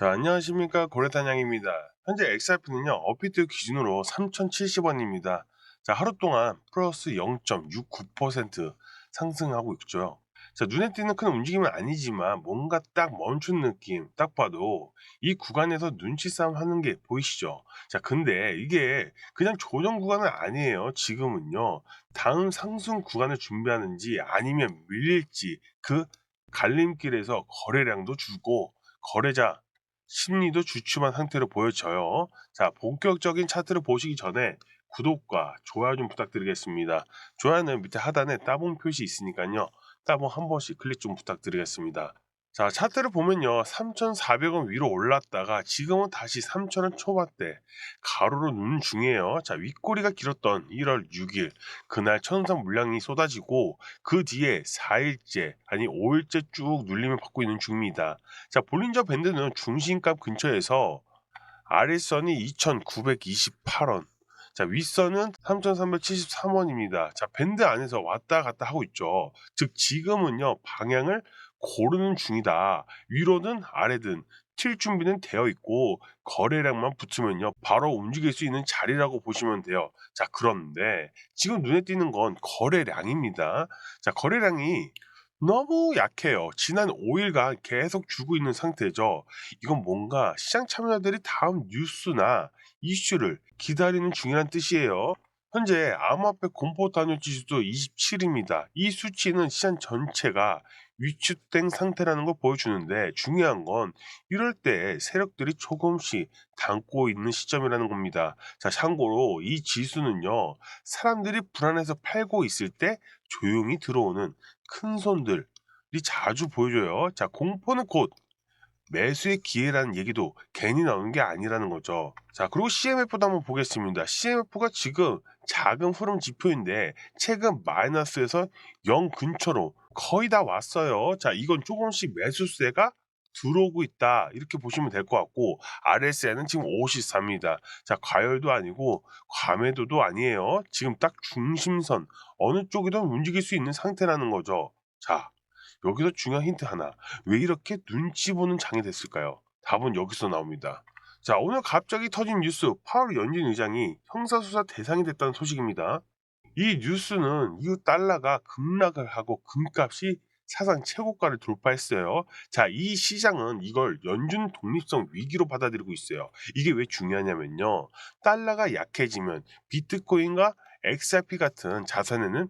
자, 안녕하십니까. 고래단양입니다. 현재 XRP는요, 업비트 기준으로 3,070원입니다. 자, 하루 동안 플러스 0.69% 상승하고 있죠. 자, 눈에 띄는 큰 움직임은 아니지만 뭔가 딱 멈춘 느낌, 딱 봐도 이 구간에서 눈치 싸움 하는 게 보이시죠? 자, 근데 이게 그냥 조정 구간은 아니에요. 지금은요, 다음 상승 구간을 준비하는지 아니면 밀릴지 그 갈림길에서 거래량도 줄고 거래자 심리도 주춤한 상태로 보여져요. 자, 본격적인 차트를 보시기 전에 구독과 좋아요 좀 부탁드리겠습니다. 좋아요는 밑에 하단에 따봉 표시 있으니까요. 따봉 한 번씩 클릭 좀 부탁드리겠습니다. 자, 차트를 보면요. 3,400원 위로 올랐다가 지금은 다시 3,000원 초반대 가로로 누는 중이에요. 자, 윗꼬리가 길었던 1월 6일 그날 천상 물량이 쏟아지고 그 뒤에 4일째 아니 5일째 쭉 눌림을 받고 있는 중입니다. 자, 볼린저 밴드는 중심값 근처에서 아래선이 2,928원 자, 윗선은 3,373원입니다. 자, 밴드 안에서 왔다 갔다 하고 있죠. 즉, 지금은요, 방향을 고르는 중이다. 위로든 아래든 튈 준비는 되어 있고 거래량만 붙으면요 바로 움직일 수 있는 자리라고 보시면 돼요. 자 그런데 지금 눈에 띄는 건 거래량입니다. 자 거래량이 너무 약해요. 지난 5일간 계속 주고 있는 상태죠. 이건 뭔가 시장 참여자들이 다음 뉴스나 이슈를 기다리는 중이란 뜻이에요. 현재 암호화폐 공포 단위 지수도 27입니다. 이 수치는 시장 전체가 위축된 상태라는 걸 보여주는데 중요한 건 이럴 때 세력들이 조금씩 담고 있는 시점이라는 겁니다. 자, 참고로 이 지수는요, 사람들이 불안해서 팔고 있을 때 조용히 들어오는 큰 손들이 자주 보여줘요. 자, 공포는 곧 매수의 기회라는 얘기도 괜히 나오는 게 아니라는 거죠. 자, 그리고 CMF도 한번 보겠습니다. CMF가 지금 작은 흐름 지표인데 최근 마이너스에서 0 근처로 거의 다 왔어요. 자, 이건 조금씩 매수세가 들어오고 있다. 이렇게 보시면 될 것 같고, RSI는 지금 54입니다. 자, 과열도 아니고, 과매도도 아니에요. 지금 딱 중심선, 어느 쪽이든 움직일 수 있는 상태라는 거죠. 자, 여기서 중요한 힌트 하나. 왜 이렇게 눈치 보는 장이 됐을까요? 답은 여기서 나옵니다. 자, 오늘 갑자기 터진 뉴스, 파월 연준 의장이 형사수사 대상이 됐다는 소식입니다. 이 뉴스는 이후 달러가 급락을 하고 금값이 사상 최고가를 돌파했어요. 자, 이 시장은 이걸 연준 독립성 위기로 받아들이고 있어요. 이게 왜 중요하냐면요. 달러가 약해지면 비트코인과 XRP 같은 자산에는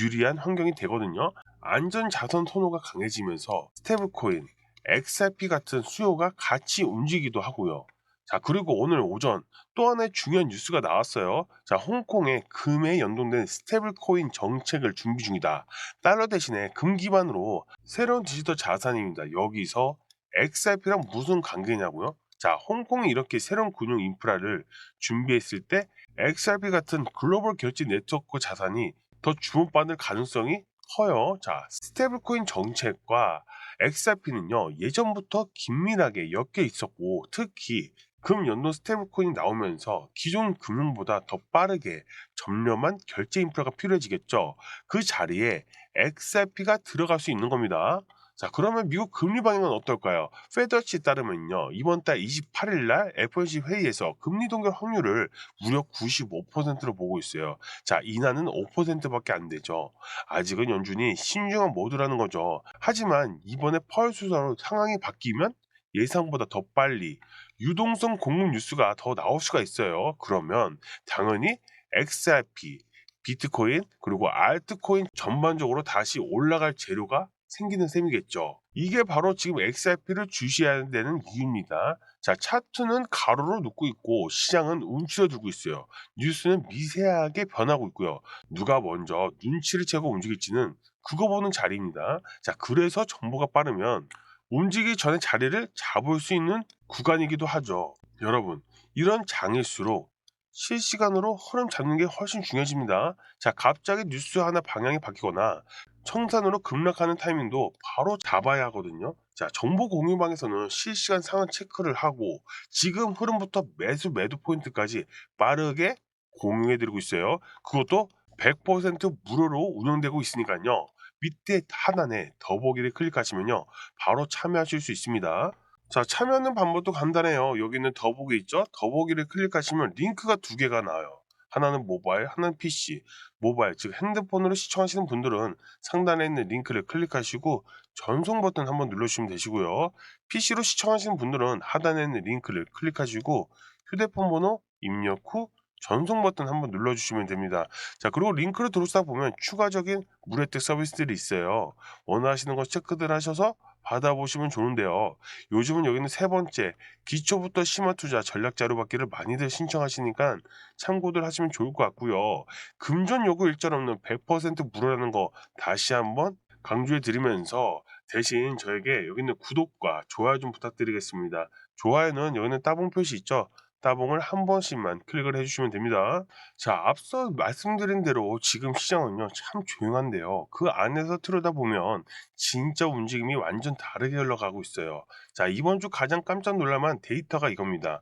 유리한 환경이 되거든요. 안전 자산 선호가 강해지면서 스테블코인, XRP 같은 수요가 같이 움직이기도 하고요. 자, 그리고 오늘 오전 또 하나의 중요한 뉴스가 나왔어요. 자, 홍콩의 금에 연동된 스테블 코인 정책을 준비 중이다. 달러 대신에 금 기반으로 새로운 디지털 자산입니다. 여기서 XRP랑 무슨 관계냐고요? 자, 홍콩이 이렇게 새로운 금융 인프라를 준비했을 때 XRP 같은 글로벌 결제 네트워크 자산이 더 주목받을 가능성이 커요. 자, 스테블 코인 정책과 XRP는요, 예전부터 긴밀하게 엮여 있었고, 특히 금 연동 스테이블코인이 나오면서 기존 금융보다 더 빠르게 점렴한 결제 인프라가 필요해지겠죠. 그 자리에 XRP가 들어갈 수 있는 겁니다. 자, 그러면 미국 금리 방향은 어떨까요? 페더치에 따르면요. 이번 달 28일 날 FOMC 회의에서 금리 동결 확률을 무려 95%로 보고 있어요. 자, 인하는 5%밖에 안 되죠. 아직은 연준이 신중한 모드라는 거죠. 하지만 이번에 펄 수사로 상황이 바뀌면 예상보다 더 빨리 유동성 공급 뉴스가 더 나올 수가 있어요. 그러면 당연히 XRP, 비트코인 그리고 알트코인 전반적으로 다시 올라갈 재료가 생기는 셈이겠죠. 이게 바로 지금 XRP를 주시해야 되는 이유입니다. 자, 차트는 가로로 눕고 있고 시장은 움츠러들고 있어요. 뉴스는 미세하게 변하고 있고요. 누가 먼저 눈치를 채고 움직일지는 그거 보는 자리입니다. 자, 그래서 정보가 빠르면 움직이기 전에 자리를 잡을 수 있는 구간이기도 하죠. 여러분, 이런 장일수록 실시간으로 흐름 잡는 게 훨씬 중요해집니다. 자, 갑자기 뉴스 하나 방향이 바뀌거나 청산으로 급락하는 타이밍도 바로 잡아야 하거든요. 자, 정보 공유방에서는 실시간 상황 체크를 하고 지금 흐름부터 매수 매도 포인트까지 빠르게 공유해드리고 있어요. 그것도 100% 무료로 운영되고 있으니까요. 밑에 하단에 더보기를 클릭하시면요. 바로 참여하실 수 있습니다. 자, 참여하는 방법도 간단해요. 여기 있는 더보기 있죠? 더보기를 클릭하시면 링크가 두 개가 나와요. 하나는 모바일, 하나는 PC. 모바일, 즉 핸드폰으로 시청하시는 분들은 상단에 있는 링크를 클릭하시고 전송 버튼 한번 눌러주시면 되시고요. PC로 시청하시는 분들은 하단에 있는 링크를 클릭하시고 휴대폰 번호 입력 후 전송 버튼 한번 눌러주시면 됩니다. 자, 그리고 링크를 들어오다 보면 추가적인 무료택 서비스들이 있어요. 원하시는 거 체크들 하셔서 받아보시면 좋은데요. 요즘은 여기는 세 번째, 기초부터 심화 투자 전략 자료 받기를 많이들 신청하시니까 참고들 하시면 좋을 것 같고요. 금전 요구 일절 없는 100% 무료라는 거 다시 한번 강조해 드리면서 대신 저에게 여기 있는 구독과 좋아요 좀 부탁드리겠습니다. 좋아요는 여기는 따봉 표시 있죠? 따봉을 한 번씩만 클릭을 해주시면 됩니다. 자, 앞서 말씀드린 대로 지금 시장은요, 참 조용한데요. 그 안에서 들여다보면 진짜 움직임이 완전 다르게 흘러가고 있어요. 자, 이번 주 가장 깜짝 놀랄만한 데이터가 이겁니다.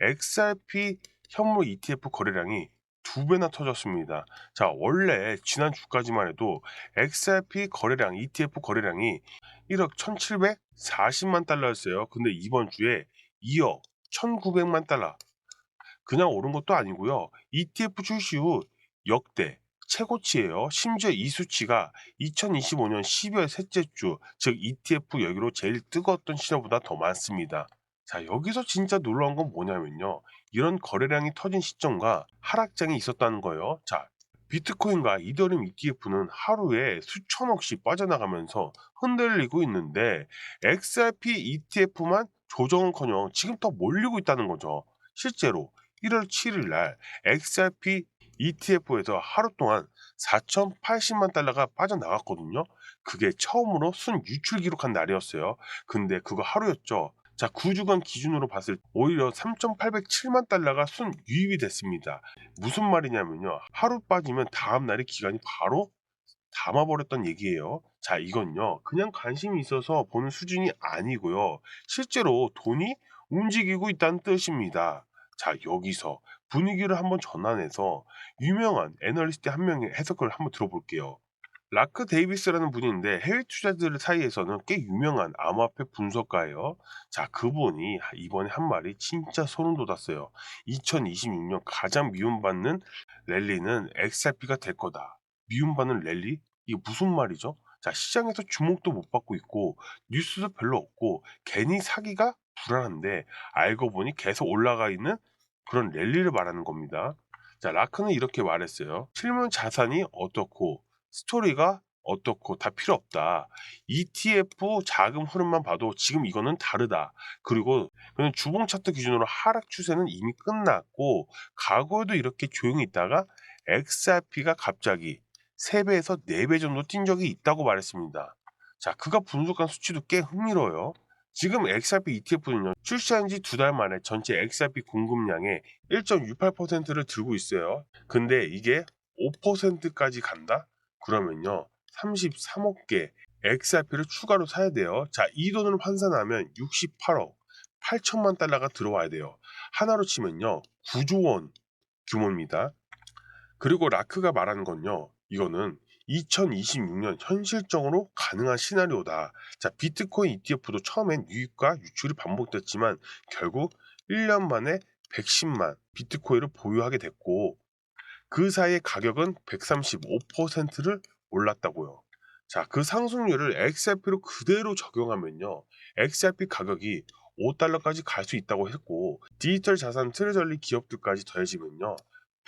XRP 현물 ETF 거래량이 두 배나 터졌습니다. 자, 원래 지난 주까지만 해도 XRP 거래량, ETF 거래량이 1억 1,740만 달러였어요. 근데 이번 주에 2억 1,900만 달러. 그냥 오른 것도 아니고요. ETF 출시 후 역대 최고치예요. 심지어 이 수치가 2025년 12월 셋째 주, 즉 ETF 여기로 제일 뜨거웠던 시절보다 더 많습니다. 자, 여기서 진짜 놀라운 건 뭐냐면요. 이런 거래량이 터진 시점과 하락장이 있었다는 거예요. 자, 비트코인과 이더리움 ETF는 하루에 수천억씩 빠져나가면서 흔들리고 있는데 XRP ETF만 조정은커녕 지금 더 몰리고 있다는 거죠. 실제로 1월 7일 날 XRP ETF에서 하루 동안 4,080만 달러가 빠져나갔거든요. 그게 처음으로 순 유출 기록한 날이었어요. 근데 그거 하루였죠. 자, 9주간 기준으로 봤을 때 오히려 3,807만 달러가 순 유입이 됐습니다. 무슨 말이냐면요. 하루 빠지면 다음 날의 기간이 바로 담아버렸던 얘기예요. 자, 이건요. 그냥 관심이 있어서 보는 수준이 아니고요. 실제로 돈이 움직이고 있다는 뜻입니다. 자, 여기서 분위기를 한번 전환해서 유명한 애널리스트 한 명의 해석을 한번 들어볼게요. 라크 데이비스라는 있는데 해외 투자들 사이에서는 꽤 유명한 암호화폐 분석가예요. 자, 그분이 이번에 한 말이 진짜 소름 돋았어요. 2026년 가장 미움받는 랠리는 XRP가 될 거다. 미움받는 랠리? 이게 무슨 말이죠? 자, 시장에서 주목도 못 받고 있고 뉴스도 별로 없고 괜히 사기가 불안한데 알고 보니 계속 올라가 있는 그런 랠리를 말하는 겁니다. 자, 라크는 이렇게 말했어요. 실물 자산이 어떻고 스토리가 어떻고 다 필요 없다. ETF 자금 흐름만 봐도 지금 이거는 다르다. 그리고 그냥 주봉 차트 기준으로 하락 추세는 이미 끝났고 과거에도 이렇게 조용히 있다가 XRP가 갑자기 3배에서 4배 정도 뛴 적이 있다고 말했습니다. 자, 그가 분석한 수치도 꽤 흥미로워요. 지금 XRP ETF는요, 출시한 지 두 달 만에 전체 XRP 공급량의 1.68%를 들고 있어요. 근데 이게 5%까지 간다? 그러면요, 33억 개 XRP를 추가로 사야 돼요. 자, 이 돈을 환산하면 68억 8천만 달러가 들어와야 돼요. 하나로 치면요, 9조 원 규모입니다. 그리고 라크가 말하는 건요, 이거는 2026년 현실적으로 가능한 시나리오다. 자, 비트코인 ETF도 처음엔 유입과 유출이 반복됐지만 결국 1년 만에 110만 비트코인을 보유하게 됐고 그 사이에 가격은 135%를 올랐다고요. 자, 그 상승률을 XRP로 그대로 적용하면요. XRP 가격이 5달러까지 갈 수 있다고 했고 디지털 자산 트레저리 기업들까지 더해지면요.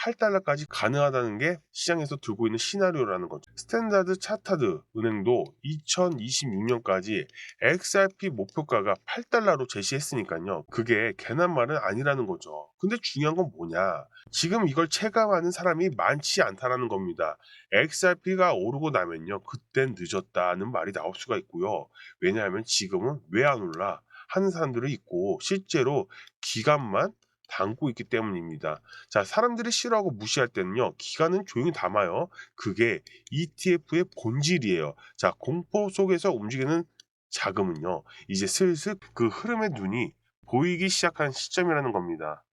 8달러까지 가능하다는 게 시장에서 들고 있는 시나리오라는 거죠. 스탠다드 차타드 은행도 2026년까지 XRP 목표가가 8달러로 제시했으니까요. 그게 괜한 말은 아니라는 거죠. 근데 중요한 건 뭐냐? 지금 이걸 체감하는 사람이 많지 않다라는 겁니다. XRP가 오르고 나면요. 그땐 늦었다는 말이 나올 수가 있고요. 왜냐하면 지금은 왜 안 올라? 하는 사람들이 있고 실제로 기간만 담고 있기 때문입니다. 자, 사람들이 싫어하고 무시할 때는요, 기간은 조용히 담아요. 그게 ETF의 본질이에요. 자, 공포 속에서 움직이는 자금은요, 이제 슬슬 그 흐름의 눈이 보이기 시작한 시점이라는 겁니다.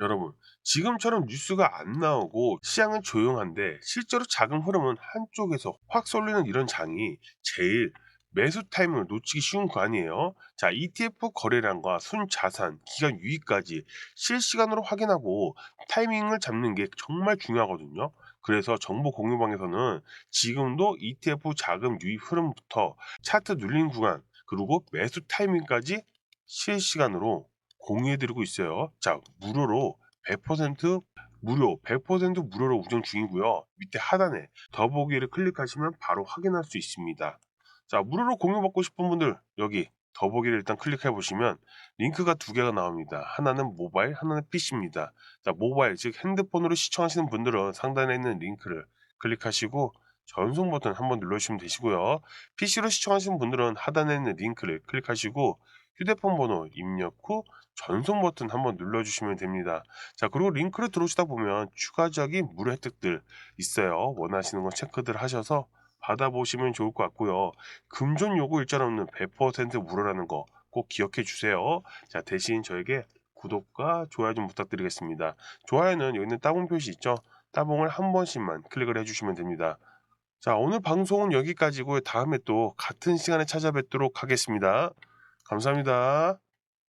여러분, 지금처럼 뉴스가 안 나오고 시장은 조용한데 실제로 자금 흐름은 한쪽에서 확 쏠리는 이런 장이 제일 매수 타이밍을 놓치기 쉬운 구간이에요. 자, ETF 거래량과 순자산, 기간 유입까지 실시간으로 확인하고 타이밍을 잡는 게 정말 중요하거든요. 그래서 정보 공유방에서는 지금도 ETF 자금 유입 흐름부터 차트 눌린 구간, 그리고 매수 타이밍까지 실시간으로 공유해드리고 있어요. 자, 무료로 100% 무료, 100% 무료로 운영 중이고요. 밑에 하단에 더보기를 클릭하시면 바로 확인할 수 있습니다. 자, 무료로 공유받고 싶은 분들 여기 더보기를 일단 클릭해 보시면 링크가 두 개가 나옵니다. 하나는 모바일, 하나는 PC입니다. 자, 모바일 즉 핸드폰으로 시청하시는 분들은 상단에 있는 링크를 클릭하시고 전송 버튼 한번 눌러주시면 되시고요. PC로 시청하시는 분들은 하단에 있는 링크를 클릭하시고 휴대폰 번호 입력 후 전송 버튼 한번 눌러주시면 됩니다. 자, 그리고 링크를 들어오시다 보면 추가적인 무료 혜택들 있어요. 원하시는 거 체크들 하셔서 받아보시면 좋을 것 같고요. 금전 요구 일자리 없는 100% 무료라는 거 꼭 기억해 주세요. 자, 대신 저에게 구독과 좋아요 좀 부탁드리겠습니다. 좋아요는 여기 있는 따봉 표시 있죠? 따봉을 한 번씩만 클릭을 해주시면 됩니다. 자, 오늘 방송은 여기까지고요. 다음에 또 같은 시간에 찾아뵙도록 하겠습니다. 감사합니다.